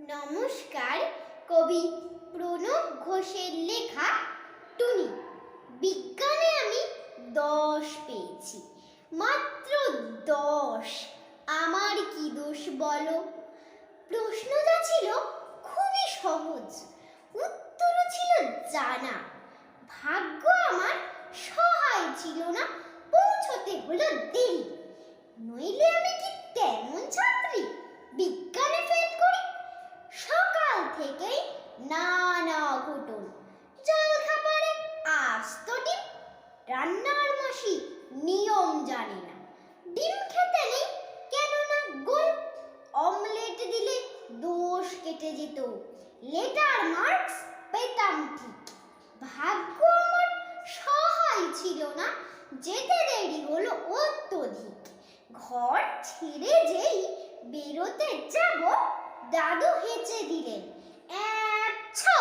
নমস্কার, কবি প্রণব ঘোষের লেখা টুনি। বিজ্ঞানে আমি দশ পেয়েছি, মাত্র দশ। আমার কি দোষ বলো? প্রশ্নটা ছিল খুবই সহজ, উত্তরও ছিল জানা। ভাগ্য আমার সহায় ছিল না, পৌঁছতে হলো দেরি। নইলে আমি কি তেমন ছাত্রী রান্নার মাসি নিয়ম জানে না। ডিম খেতে নেই, কেননা গোল। অমলেট দিলে দোষ কেটে যেত। লেটার মার্কস পেতাম ঠিক। ভাগ্য আমার সহায় ছিল না, যেতে দেরি হলো অত্যধিক। ঘর ছেড়ে যেই বেরোতে যাব, দাদু হেঁচে দিলেন আচ্ছা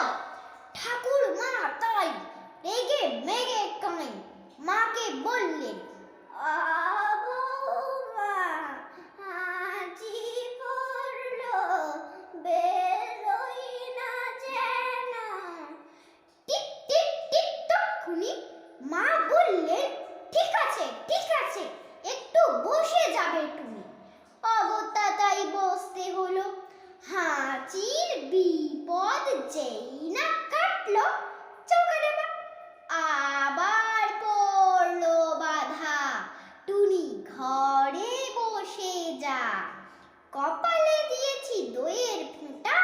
ঠাকুর মা তাই রেগে মেগে কাই। মাকে বললেন মা বললেন ঠিক আছে ঠিক আছে একটু বসে যাবে তুমি। অগত্যা তাই বসতে হলো। হাঁচির বিপদ যেই না কাটলো চোখে আবার পড়ল বাধা টুনি ঘরে বসে যা কপালে দিয়েছি দইয়ের ফোঁটা।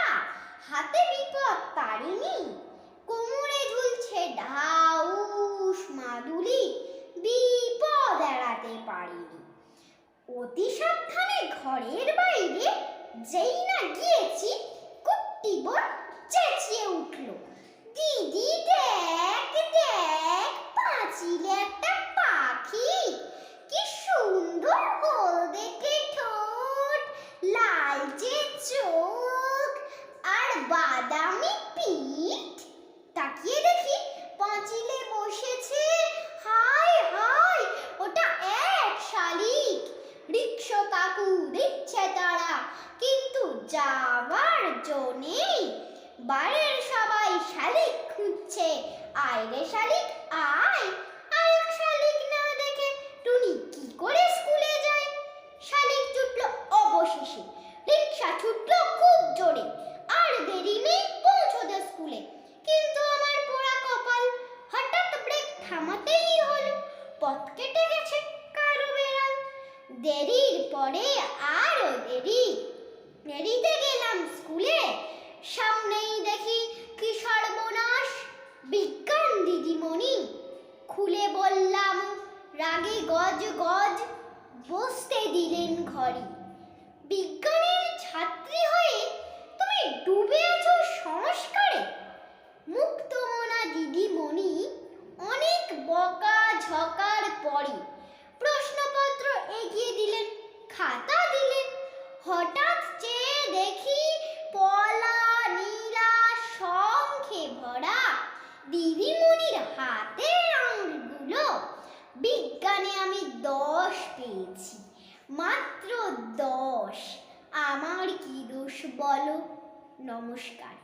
হাতে বিপদ পারিনি। কোমরে ঝুলছে ঢাউস মাদুলি। বিপদ এড়াতে পারিনি। অতি সাবধানে ঘরের বাইরে যেই না গিয়েছি কুট্টি বোন চেঁচিয়ে উঠল দিদি দেখ দেখ পাঁচিলে একটা পাখি কি সুন্দর হলদেটে ঠোঁট লালচে চোখ আর বাদামি পিঠ। তাকিয়ে দেখি পাঁচিলে বসেছে। হাই হাই ওটা এক শালিক। রিক্সো কাকু দিচ্ছে তারা, কিন্তু যাবার জন্যেই বাড়ির সবাই শালিক খুঁজছে। আয় রে শালিক থামাতেই হলো, পথ কেটে গেছে কারও বেড়াল। দেরির পরে আরও দেরি। দেরিতে গেলাম স্কুলে, সামনেই দেখি কি সর্বনাশ বিজ্ঞান দিদিমণি। খুলে বললাম, রাগে গজ গজ বসতে দিলেন ঘরে ঝকার প্রশ্নপত্র এগিয়ে দিলেন, খাতা দিলেন। হঠাৎ চেয়ে দেখি পলা, নীলা, শঙ্খে ভরা দিদিমণির হাতের আঙুলগুলো। বিজ্ঞানে আমি দশ পেয়েছি, মাত্র দশ। আমার কি দোষ বলো? নমস্কার।